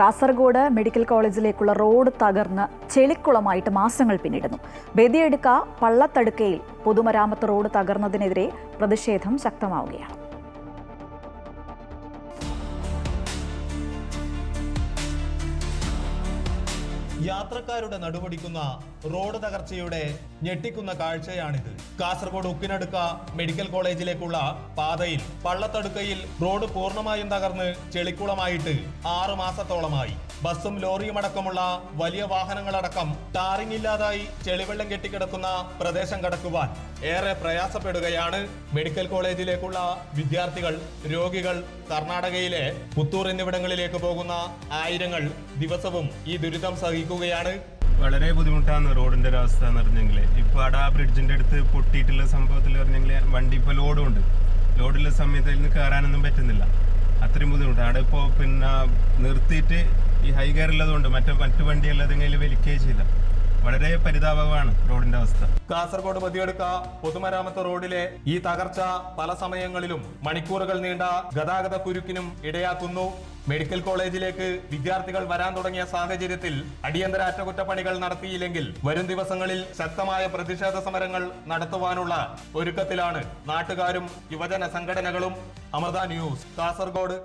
Kasaragod medical കോളേജിലേക്കുള്ള road തകർന്ന് ചെളിക്കുളമായിട്ട് മാസങ്ങൾ പിന്നിടുന്നു. ബദിയെടുക്ക പള്ളത്തടുക്കയിൽ പൊതുമരാമത്ത് റോഡ് തകർന്നതിനെതിരെ പ്രതിഷേധം ശക്തമാവുകയാണ്. യാത്രക്കാരുടെ നടുവടിക്കുന്ന റോഡ് തകർച്ചയുടെ ഞെട്ടിക്കുന്ന കാഴ്ചയാണിത്. കാസർഗോഡ് ഉക്കിനടുക്ക മെഡിക്കൽ കോളേജിലേക്കുള്ള പാതയിൽ പള്ളത്തടുക്കയിൽ റോഡ് പൂർണമായും തകർന്ന് ചെളിക്കുളമായിട്ട് ആറു മാസത്തോളമായി. ബസ്സും ലോറിയുമടക്കമുള്ള വലിയ വാഹനങ്ങളടക്കം ടാറിംഗ് ഇല്ലാതായി ചെളിവെള്ളം കെട്ടിക്കിടക്കുന്ന പ്രദേശം കടക്കുവാൻ ഏറെ പ്രയാസപ്പെടുകയാണ്. മെഡിക്കൽ കോളേജിലേക്കുള്ള വിദ്യാർത്ഥികൾ രോഗികൾ കർണാടകയിലെ പുത്തൂർ എന്നിവിടങ്ങളിലേക്ക് പോകുന്ന ആയിരങ്ങൾ ദിവസവും ഈ ദുരിതം സഹിക്കുകയാണ്. വളരെ ബുദ്ധിമുട്ടാണ് റോഡിന്റെ ഒരു അവസ്ഥ എന്ന് പറഞ്ഞെങ്കിൽ ഇപ്പൊ അവിടെ ആ ബ്രിഡ്ജിന്റെ അടുത്ത് പൊട്ടിയിട്ടുള്ള സംഭവത്തിൽ പറഞ്ഞെങ്കിൽ വണ്ടി ഇപ്പൊ ലോഡും ഉണ്ട്. ലോഡുള്ള സമയത്ത് അതിൽ നിന്ന് കയറാനൊന്നും പറ്റുന്നില്ല. അത്രയും ബുദ്ധിമുട്ട്. അവിടെ ഇപ്പോൾ പിന്നെ നിർത്തിയിട്ട് ഈ ഹൈ ഗിയർ ഉള്ളതുകൊണ്ട് മറ്റേ മറ്റു വണ്ടി ഉള്ളതെങ്കിൽ വലിക്കുകയും ചെയ്യില്ല വളരെ പരിതാപമാണ് റോഡിന്റെ അവസ്ഥ. കാസർഗോഡ് മതിയെടുക്ക പൊതുമരാമത്ത് റോഡിലെ ഈ തകർച്ച പല സമയങ്ങളിലും മണിക്കൂറുകൾ നീണ്ട ഗതാഗത കുരുക്കിനും ഇടയാക്കുന്നു. മെഡിക്കൽ കോളേജിലേക്ക് വിദ്യാർത്ഥികൾ വരാൻ തുടങ്ങിയ സാഹചര്യത്തിൽ അടിയന്തര അറ്റകുറ്റപ്പണികൾ നടത്തിയില്ലെങ്കിൽ വരും ദിവസങ്ങളിൽ ശക്തമായ പ്രതിഷേധ സമരങ്ങൾ നടത്തുവാനുള്ള ഒരുക്കത്തിലാണ് നാട്ടുകാരും യുവജന സംഘടനകളും. അമൃത ന്യൂസ് കാസർഗോഡ്.